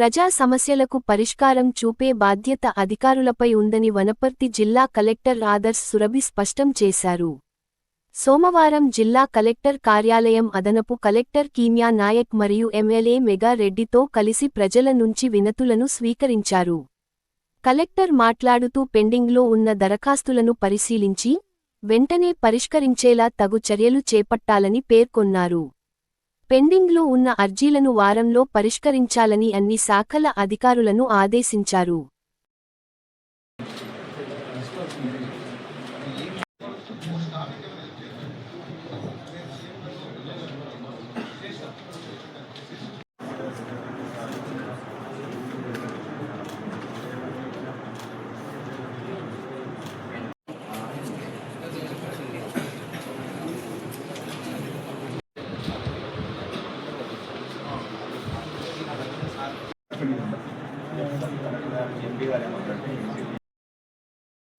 ప్రజా సమస్యలకు పరిష్కారం చూపే బాధ్యత అధికారులపై ఉందని వనపర్తి జిల్లా కలెక్టర్ ఆదర్శ్ సురభి స్పష్టం చేశారు. సోమవారం జిల్లా కలెక్టర్ కార్యాలయం అదనపు కలెక్టర్ కీమ్యా నాయక్ మరియు ఎమ్మెల్యే మెగా రెడ్డితో కలిసి ప్రజల నుంచి వినతులను స్వీకరించారు. కలెక్టర్ మాట్లాడుతూ పెండింగ్లో ఉన్న దరఖాస్తులను పరిశీలించి వెంటనే పరిష్కరించేలా తగు చర్యలు చేపట్టాలని పేర్కొన్నారు. పెండింగ్లో ఉన్న అర్జీలను వారంలో పరిష్కరించాలని అన్ని శాఖల అధికారులను ఆదేశించారు.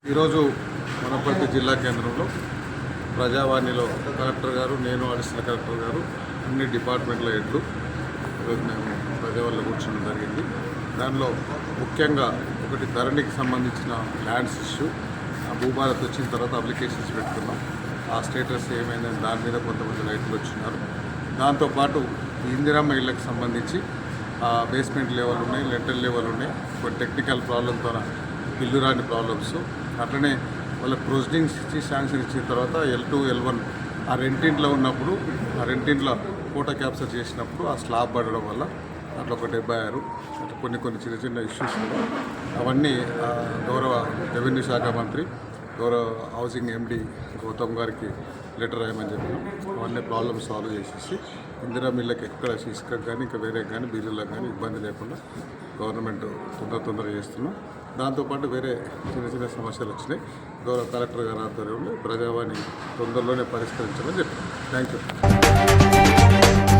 ఈరోజు వనపర్తి జిల్లా కేంద్రంలో ప్రజావాణిలో కలెక్టర్ గారు నేను అడిషనల్ కలెక్టర్ గారు అన్ని డిపార్ట్మెంట్ల హెడ్లు ఈరోజు మేము ప్రజావాళ్ళు కూర్చోడం జరిగింది. దానిలో ముఖ్యంగా ఒకటి ధరణికి సంబంధించిన ల్యాండ్స్ ఇష్యూ ఆ భూభారత్ వచ్చిన తర్వాత అప్లికేషన్స్ పెట్టుకున్నాం ఆ స్టేటస్ ఏమైందని దాని మీద కొంతమంది రైతులు వచ్చినారు. దాంతోపాటు ఇందిరమ్మ ఇళ్ళకి సంబంధించి బేస్మెంట్ లెవెల్ ఉన్నాయి లెటర్ లెవెల్ ఉన్నాయి. కొన్ని టెక్నికల్ ప్రాబ్లంతో ఇల్లు రాని ప్రాబ్లమ్స్ అట్లనే వాళ్ళ ప్రొసీడింగ్స్ ఇచ్చి శాంక్షన్ ఇచ్చిన తర్వాత ఎల్ టూ ఎల్ వన్ ఆ రెంటింట్లో ఉన్నప్పుడు ఆ రెంటింట్లో ఫోటో క్యాప్చర్ చేసినప్పుడు ఆ స్లాబ్ పడడం వల్ల అట్లా ఒక డెబ్బై ఆరు అట్లా కొన్ని కొన్ని చిన్న చిన్న ఇష్యూస్ అవన్నీ గౌరవ రెవెన్యూ శాఖ మంత్రి గౌరవ హౌసింగ్ ఎండి గౌతమ్ గారికి లెటర్ రాయమని చెప్పినాం. వాళ్ళే ప్రాబ్లమ్ సాల్వ్ చేసేసి ఇందిరా మిల్లకి ఎక్కడ ఇసుకకు కానీ ఇంకా వేరే కానీ బిల్లులకు కానీ ఇబ్బంది లేకుండా గవర్నమెంట్ తొందర తొందర చేస్తున్నాం. దాంతోపాటు వేరే చిన్న చిన్న సమస్యలు వచ్చినాయి. గౌరవ కలెక్టర్ గారి ఆధ్వర్యంలో ప్రజావాణి తొందరలోనే పరిష్కరించమని చెప్పారు థ్యాంక్ యూ